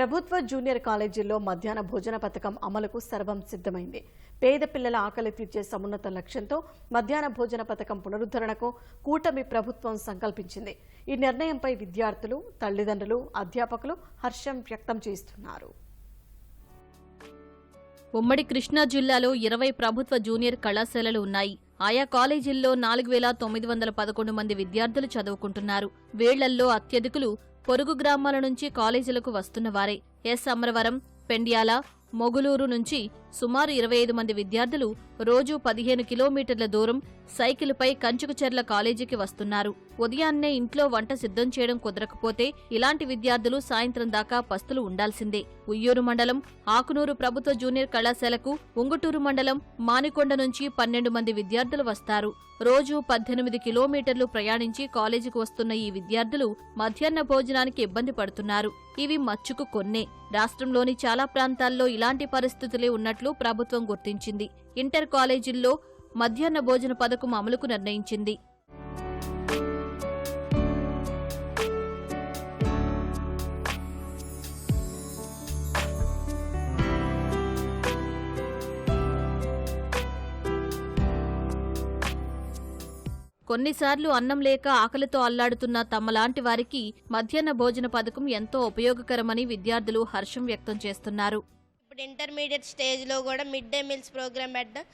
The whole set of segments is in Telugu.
ప్రభుత్వ జూనియర్ కాలేజీల్లో మధ్యాహ్న భోజన పథకం అమలుకు సర్వం సిద్ధమైంది. పేద పిల్లల ఆకలి తీర్చే సమున్నత లక్ష్యంతో మధ్యాహ్న భోజన పథకం పునరుద్ధరణకు కూటమి ప్రభుత్వం సంకల్పించింది. ఈ నిర్ణయంపై విద్యార్థులు తల్లిదండ్రులు అధ్యాపకులు హర్షం వ్యక్తం చేస్తున్నారు. ఉమ్మడి కృష్ణా జిల్లాలో ఇరవై ప్రభుత్వ జూనియర్ కళాశాలలు ఉన్నాయి. ఆయా కాలేజీల్లో నాలుగు వేల తొమ్మిది వందల పదకొండు మంది విద్యార్థులు చదువుకుంటున్నారు. వేళ్ళల్లో అత్యధికులు పొరుగు గ్రామాల నుంచి కాలేజీలకు వస్తున్న వారే. ఎస్. అమరవరం పెండ్యాల మొగులూరు నుంచి సుమారు ఇరవై ఐదు మంది విద్యార్థులు రోజూ పదిహేను కిలోమీటర్ల దూరం సైకిల్పై కంచుకుచెర్ల కాలేజీకి వస్తున్నారు. ఉదయాన్నే ఇంట్లో వంట సిద్ధం చేయడం కుదరకపోతే ఇలాంటి విద్యార్థులు సాయంత్రం దాకా పస్తులు ఉండాల్సిందే. ఉయ్యూరు మండలం ఆకునూరు ప్రభుత్వ జూనియర్ కళాశాలకు ఉంగుటూరు మండలం మానికొండ నుంచి పన్నెండు మంది విద్యార్థులు వస్తారు. రోజు పద్దెనిమిది కిలోమీటర్లు ప్రయాణించి కాలేజీకి వస్తున్న ఈ విద్యార్థులు మధ్యాహ్న భోజనానికి ఇబ్బంది పడుతున్నారు. ఇవి మచ్చుకు కొన్నే. రాష్ట్రంలోని చాలా ప్రాంతాల్లో ఇలాంటి పరిస్థితులే ఉన్నట్లు ప్రభుత్వం గుర్తించింది. ఇంటర్ కాలేజీల్లో మధ్యాహ్న భోజన పథకం అమలుకు నిర్ణయించింది. కొన్నిసార్లు అన్నం లేక ఆకలితో అల్లాడుతున్న తమలాంటి వారికి మధ్యాహ్న భోజన పథకం ఎంతో ఉపయోగకరమని విద్యార్థులు హర్షం వ్యక్తం చేస్తున్నారు. ఇప్పుడు ఇంటర్మీడియట్ స్టేజ్లో కూడా మిడ్ డే మీల్స్ ప్రోగ్రామ్ పెట్టడం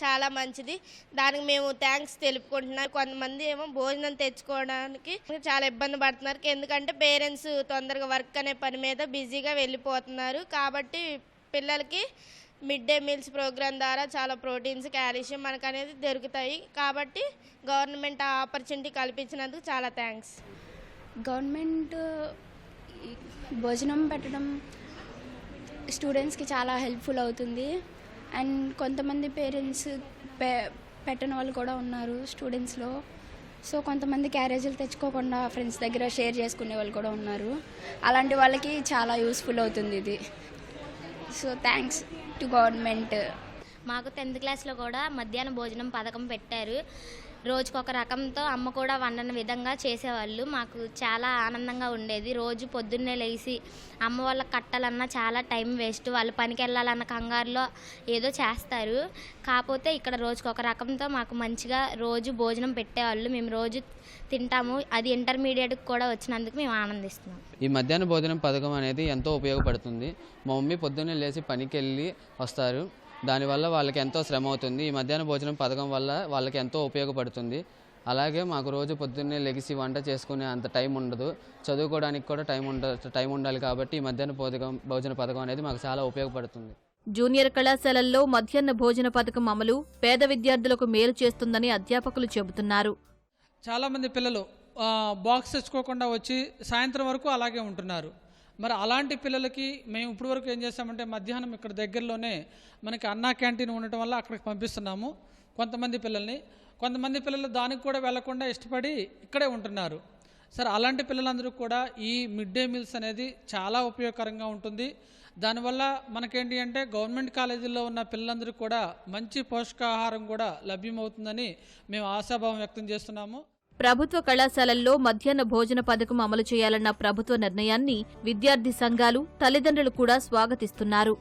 చాలా మంచిది. దానికి మేము థ్యాంక్స్ తెలుపుకుంటున్నాం. కొంతమంది ఏమో భోజనం తెచ్చుకోవడానికి చాలా ఇబ్బంది పడుతున్నారు. ఎందుకంటే పేరెంట్స్ తొందరగా వర్క్ అనే పని మీద బిజీగా వెళ్ళిపోతున్నారు. కాబట్టి పిల్లలకి మిడ్ డే మీల్స్ ప్రోగ్రామ్ ద్వారా చాలా ప్రోటీన్స్ కాల్షియం మనకు అనేది దొరుకుతాయి. కాబట్టి గవర్నమెంట్ ఆ ఆపర్చునిటీ కల్పించినందుకు చాలా థ్యాంక్స్ గవర్నమెంట్ భోజనం పెట్టడం స్టూడెంట్స్కి చాలా హెల్ప్ఫుల్ అవుతుంది. అండ్ కొంతమంది పేరెంట్స్ పె పెట్టని వాళ్ళు కూడా ఉన్నారు స్టూడెంట్స్లో సో కొంతమంది క్యారేజీలు తెచ్చుకోకుండా ఫ్రెండ్స్ దగ్గర షేర్ చేసుకునే వాళ్ళు కూడా ఉన్నారు. అలాంటి వాళ్ళకి చాలా యూస్ఫుల్ అవుతుంది ఇది. సో థ్యాంక్స్ టు గవర్నమెంట్ మాకు టెన్త్ క్లాస్లో కూడా మధ్యాహ్న భోజనం పథకం పెట్టారు. రోజుకొక రకంతో అమ్మ కూడా వండని విధంగా చేసేవాళ్ళు. మాకు చాలా ఆనందంగా ఉండేది. రోజు పొద్దున్నే లేచి అమ్మ వాళ్ళకి కట్టాలన్నా చాలా టైం వేస్ట్. వాళ్ళు పనికి వెళ్ళాలన్న కంగారులో ఏదో చేస్తారు. కాకపోతే ఇక్కడ రోజుకొక రకంతో మాకు మంచిగా రోజు భోజనం పెట్టేవాళ్ళు. మేము రోజు తింటాము. అది ఇంటర్మీడియట్కి కూడా వచ్చినందుకు మేము ఆనందిస్తున్నాం. ఈ మధ్యాహ్న భోజనం పథకం అనేది ఎంతో ఉపయోగపడుతుంది. మా మమ్మీ పొద్దున్నే లేచి పనికి వెళ్ళి వస్తారు. దానివల్ల వాళ్ళకి ఎంతో శ్రమ అవుతుంది. ఈ మధ్యాహ్న భోజనం పథకం వల్ల వాళ్ళకి ఎంతో ఉపయోగపడుతుంది. అలాగే మాకు రోజు పొద్దున్నే లెగిసి వంట చేసుకునే అంత టైం ఉండదు. చదువుకోవడానికి కూడా టైం ఉండ టైం ఉండాలి కాబట్టి ఈ మధ్యాహ్న భోజనం భోజన పథకం అనేది మాకు చాలా ఉపయోగపడుతుంది. జూనియర్ కళాశాలల్లో మధ్యాహ్న భోజన పథకం అమలు పేద విద్యార్థులకు మేలు చేస్తుందని అధ్యాపకులు చెబుతున్నారు. చాలామంది పిల్లలు బాక్స్ తెచ్చుకోకుండా వచ్చి సాయంత్రం వరకు అలాగే ఉంటున్నారు. మరి అలాంటి పిల్లలకి మేము ఇప్పటి వరకు ఏం చేస్తామంటే మధ్యాహ్నం ఇక్కడ దగ్గరలోనే మనకి అన్నా క్యాంటీన్ ఉండటం వల్ల అక్కడికి పంపిస్తున్నాము కొంతమంది పిల్లల్ని. కొంతమంది పిల్లలు దానికి కూడా వెళ్ళకుండా ఇష్టపడి ఇక్కడే ఉంటున్నారు. సరే అలాంటి పిల్లలందరూ కూడా ఈ మిడ్ డే మీల్స్ అనేది చాలా ఉపయోగకరంగా ఉంటుంది. దానివల్ల మనకేంటి అంటే గవర్నమెంట్ కాలేజీల్లో ఉన్న పిల్లలందరూ కూడా మంచి పోషకాహారం కూడా లభ్యమవుతుందని మేము ఆశాభావం వ్యక్తం చేస్తున్నాము. ప్రభుత్వ కళాశాలల్లో మధ్యాహ్న భోజన పథకం అమలు చేయాలన్న ప్రభుత్వ నిర్ణయాన్ని విద్యార్థి సంఘాలు తల్లిదండ్రులు కూడా స్వాగతిస్తున్నారు.